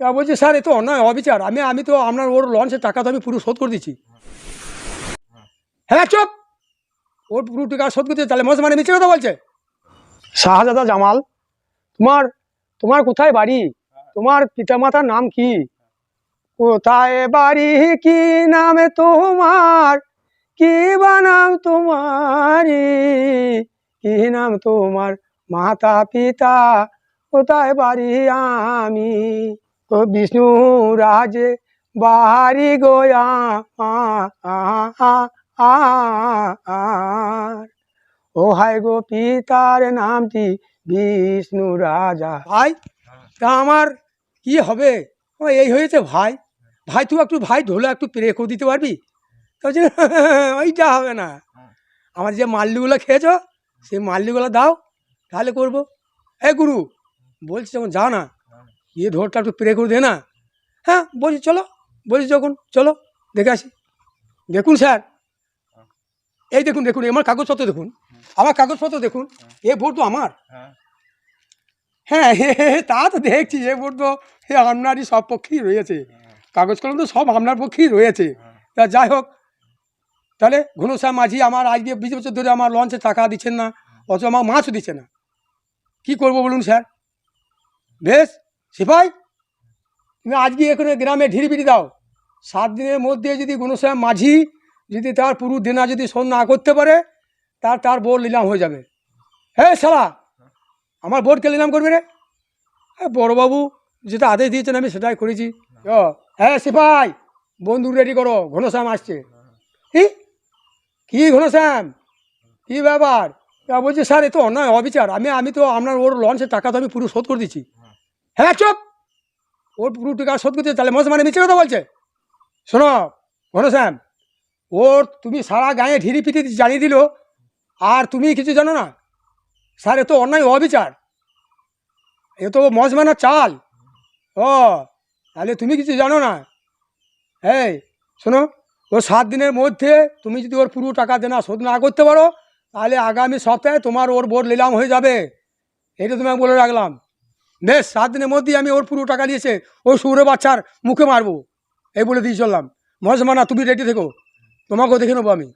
বলছি, স্যার, এ তো অন্যায়, অবিচার। আমি আমি তো আপনার ওর লঞ্চের টাকা তো আমি পুরো শোধ করে দিচ্ছি। হ্যাঁ চুপ। ওর পুরো টাকা শোধ করতে তাহলে মজ মানে মিছে কথা বলছে। শাহজাদা জামাল, তোমার তোমার কোথায় বাড়ি? তোমার পিতামাতার নাম কি? কোথায় বাড়ি? কি নামে তোমার? কি বা নাম তোমারি কি নাম তোমার? মাতা পিতা কোথায় বাড়ি আমি? ও বিষ্ণু রাজে বাহারি গোয়া। ও হায় গো পিতার নামটি বিষ্ণু রাজা ভাই তা আমার কি হবে ও এই হয়েছে ভাই ভাই তুই একটু ভাই ঢোলে একটু প্রে করে দিতে পারবি তো বলছে, ওইটা হবে না আমার যে মাল্লিগুলো খেয়েছো সেই মাল্লিগুলো দাও তাহলে করব এ গুরু বলছি যখন যাও না গিয়ে ঢোলটা একটু প্রে করে দে না হ্যাঁ বলছি চলো বলছি যখন চলো দেখে আসি দেখুন স্যার এই দেখুন দেখুন আমার কাগজপত্র দেখুন আমার কাগজপত্র দেখুন এ ভোট তো আমার হ্যাঁ তা তো দেখছি এ ভোট তো হে আপনারই সব পক্ষেই রয়েছে কাগজ কলম তো সব আপনার পক্ষেই রয়েছে তা যাই হোক তাহলে ঘনশ্যাম মাঝি আমার আজকে বিশ বছর ধরে আমার লঞ্চে টাকা দিচ্ছেন না অথচ আমার মাছও দিচ্ছে না কি করব বলুন স্যার বেশ সিপাই, তুমি আজকে এখানে গ্রামে ঢিরি বিড়ি দাও। সাত দিনের মধ্যে যদি ঘনশ্যাম মাঝি, যদি তার পুরো দেনা যদি শোধ না করতে পারে, তার তার বোর্ড নিলাম হয়ে যাবে। হ্যাঁ শালা, আমার বোর্ডকে নিলাম করবে রে? হ্যাঁ বড়োবাবু যেটা আদেশ দিয়েছেন, আমি সেটাই করেছি। হ্যাঁ সিপাই বন্দুক রেডি করো, ঘনশ্যাম আসছে। কি? কি ঘনশ্যাম? কি ব্যাপার? বলছি, স্যার, এ তো অন্যায়, অবিচার। আমি আমি তো আপনার ওর লঞ্চের টাকা তো আমি পুরো শোধ করে দিচ্ছি। হ্যাঁ চুপ। ওর পুরো টাকা শোধ করতে তাহলে মজ মানে মিছে কথা বলছে। শোনো ঘনশ্যাম ওর তুমি সারা গায়ে ঢিরি পিটি জানিয়ে দিল, আর তুমি কিছু জানো না? স্যার, এ তো অন্যায় অবিচার। এ তো মজ মানার চাল। ও, তাহলে তুমি কিছু জানো না? এই, শোনো, ও সাত দিনের মধ্যে তুমি যদি ওর পুরো টাকা দেনা শোধ না করতে পারো, তাহলে আগামী সপ্তাহে তোমার ওর বোর্ড নিলাম হয়ে যাবে। এটা তুমি বলে রাখলাম। বেশ সাত দিনের মধ্যেই আমি ওর পুরো টাকা নিয়েছে, ওই সুরে বাচ্চার মুখে মারবো। এই বলে দিয়ে চললাম। মহেশ মানা, তুমি রেডি থেকো। তোমাকেও দেখে নেব আমি।